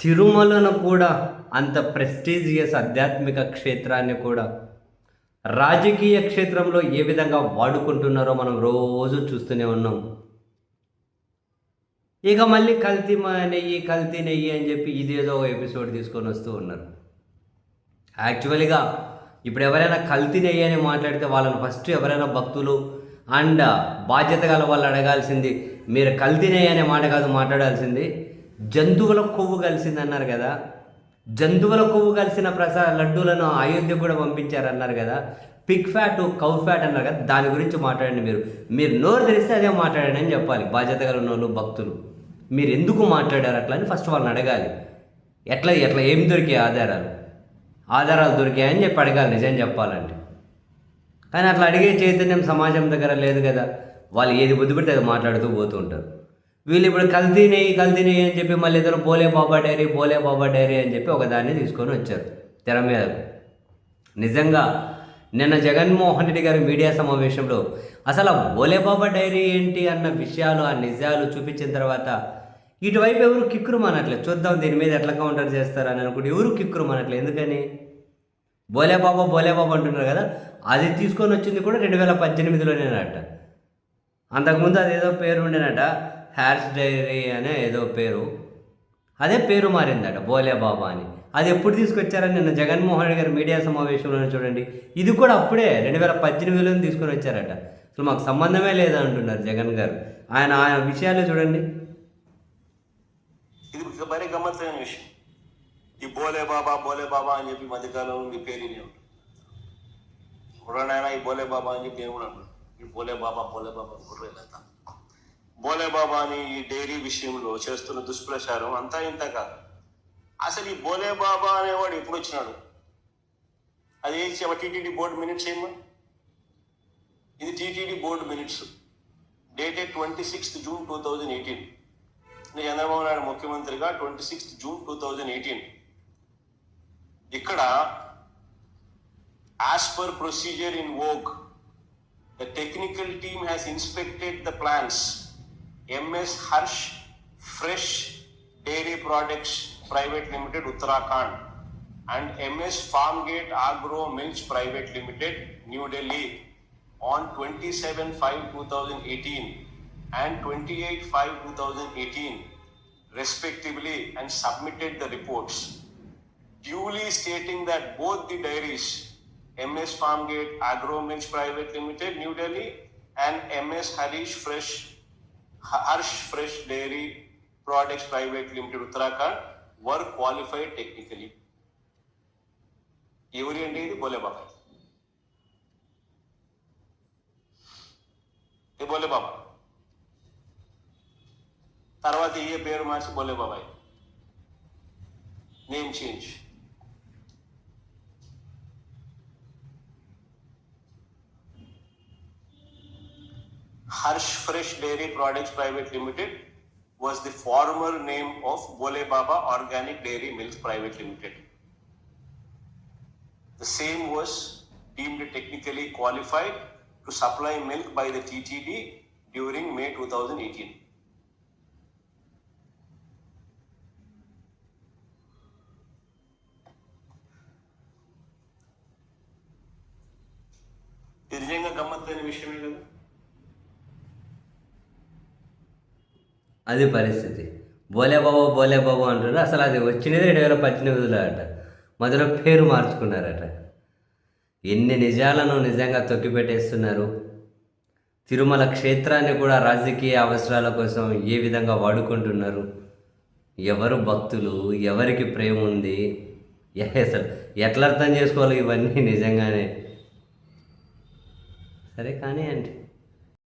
తిరుమలను కూడా అంత ప్రెస్టీజియస్ ఆధ్యాత్మిక క్షేత్రాన్ని కూడా రాజకీయ క్షేత్రంలో ఏ విధంగా వాడుకుంటున్నారో మనం రోజు చూస్తూనే ఉన్నాం. ఇక మళ్ళీ కల్తీ నెయ్యి కల్తీ నెయ్యి అని చెప్పి ఇదేదో ఎపిసోడ్ తీసుకొని వస్తూ ఉన్నారు. యాక్చువల్గా ఇప్పుడు ఎవరైనా కల్తీ నెయ్యి అని మాట్లాడితే వాళ్ళని ఫస్ట్ ఎవరైనా భక్తులు అండ్ బాధ్యత గల వాళ్ళు అడగాల్సింది మీరు కల్తీ నెయ్యి అనే మాట కాదు మాట్లాడాల్సింది జంతువుల కొవ్వు కలిసింది అన్నారు కదా. జంతువుల కొవ్వు కలిసిన ప్రసా లడ్డూలను అయోధ్య కూడా పంపించారన్నారు కదా. పిక్ ఫ్యాట్ కౌ ఫ్యాట్ అన్నారు కదా. దాని గురించి మాట్లాడండి మీరు. మీరు నోరు తెలిస్తే అదే మాట్లాడండి అని చెప్పాలి. బాధ్యత గల ఉన్న వాళ్ళు భక్తులు. మీరు ఎందుకు మాట్లాడారు అట్లా అని ఫస్ట్ వాళ్ళని అడగాలి. ఎట్లా ఎట్లా ఏం దొరికాయి ఆధారాలు? ఆధారాలు దొరికాయని చెప్పి అడగాలి నిజం చెప్పాలంటే. కానీ అట్లా అడిగే చైతన్యం సమాజం దగ్గర లేదు కదా. వాళ్ళు ఏది బుద్ధి పెడితే అది మాట్లాడుతూ పోతూ ఉంటారు. వీళ్ళు ఇప్పుడు కల్తీ నెయ్యి కల్తీ నెయ్యి అని చెప్పి మళ్ళీ ఇద్దరు బోలే బాబా డైరీ బోలే బాబా డైరీ అని చెప్పి ఒక దాన్ని తీసుకొని వచ్చారు తెర మీద నిజంగా నిన్న జగన్మోహన్ రెడ్డి గారి మీడియా సమావేశంలో అసలు ఆ బోలే బాబా డైరీ ఏంటి అన్న విషయాలు ఆ నిజాలు చూపించిన తర్వాత ఇటువైపు ఎవరు కిక్కురు మనట్లేదు చూద్దాం దీని మీద ఎట్లా కౌంటర్ చేస్తారని అనుకుంటే ఎవరు కిక్కురు మనట్లేదు ఎందుకని? బోలే బాబా బోలే బాబా అంటున్నారు కదా? అది తీసుకొని వచ్చింది కూడా రెండు వేల పద్దెనిమిదిలోనేనట. అంతకుముందు అదేదో పేరు ఉండేనట. హ్యార్స్ డైరీ అనే ఏదో పేరు. అదే పేరు మారిందట బోలే బాబా అని. అది ఎప్పుడు తీసుకొచ్చారని నిన్న జగన్మోహన్ రెడ్డి గారు మీడియా సమావేశంలో చూడండి. ఇది కూడా అప్పుడే రెండు వేల పద్దెనిమిదిలో తీసుకొని వచ్చారట. అసలు మాకు సంబంధమే లేదంటున్నారు జగన్ గారు. ఆయన ఆయన విషయాలు చూడండి. ఇది మరీ గమ్మత్తైన విషయం. ఈ బోలే బాబా బోలే బాబా అని చెప్పి మధ్యకాలంలో మీ పేరు వినే ఈ బోలే బాబా అని చెప్పి ఏమని ఈ బోలే బాబా బోలే బాబా గుర్రేలంతా బోలే బాబా అని ఈ డైరీ విషయంలో చేస్తున్న దుష్ప్రచారం అంతా ఇంత కాదు. అసలు ఈ బోలేబాబా అనేవాడు ఎప్పుడు వచ్చినాడు? అది టీటీడీ బోర్డు మినిట్స్ ఏమో ఇది TTD board minutes. Dated twenty sixth June two thousand eighteen. Chandrababu Naidu ముఖ్యమంత్రిగా twenty sixth June two thousand eighteen. ఇక్కడ as per procedure invoke the technical team has M.S. Harsh Fresh Dairy Products Private Limited, Uttarakhand, and M.S. Farmgate Agro agro Private Limited, New Delhi, on 27-5-2018 and 28 5 2018 respectively and submitted the reports duly stating that both the dairies ms farmgate agro mills private limited new delhi and ms harish fresh harsh fresh dairy products private limited uttarakhand were qualified technically ఎవరి అండి ఇది బోలే బాబాయ్ ఏ బోలే బాబా తర్వాత ఏ పేరు మార్చి బోలే బాబాయ్ name change Harsh fresh dairy products private limited was the former name of Bole Baba Organic Dairy Milk Private Limited. The same was deemed technically qualified to supply milk by the TTD during May 2018. ఇది నిజంగా గమ్మత్తైన విషయమే కదా అది పరిస్థితి. బోలే బాబు బోలే బాబు అంటారు అసలు అది వచ్చినది రెండు వేల పద్దెనిమిదిలో అట మధ్యలో పేరు మార్చుకున్నారట. ఎన్ని నిజాలను నిజంగా తొక్కిపెట్టేస్తున్నారు తిరుమల క్షేత్రాన్ని కూడా రాజకీయ అవసరాల కోసం ఏ విధంగా వాడుకుంటున్నారు. ఎవరు భక్తులు? ఎవరికి ప్రేమ ఉంది? అసలు ఎట్లా అర్థం చేసుకోవాలి ఇవన్నీ నిజంగానే? సరే కానీ అండి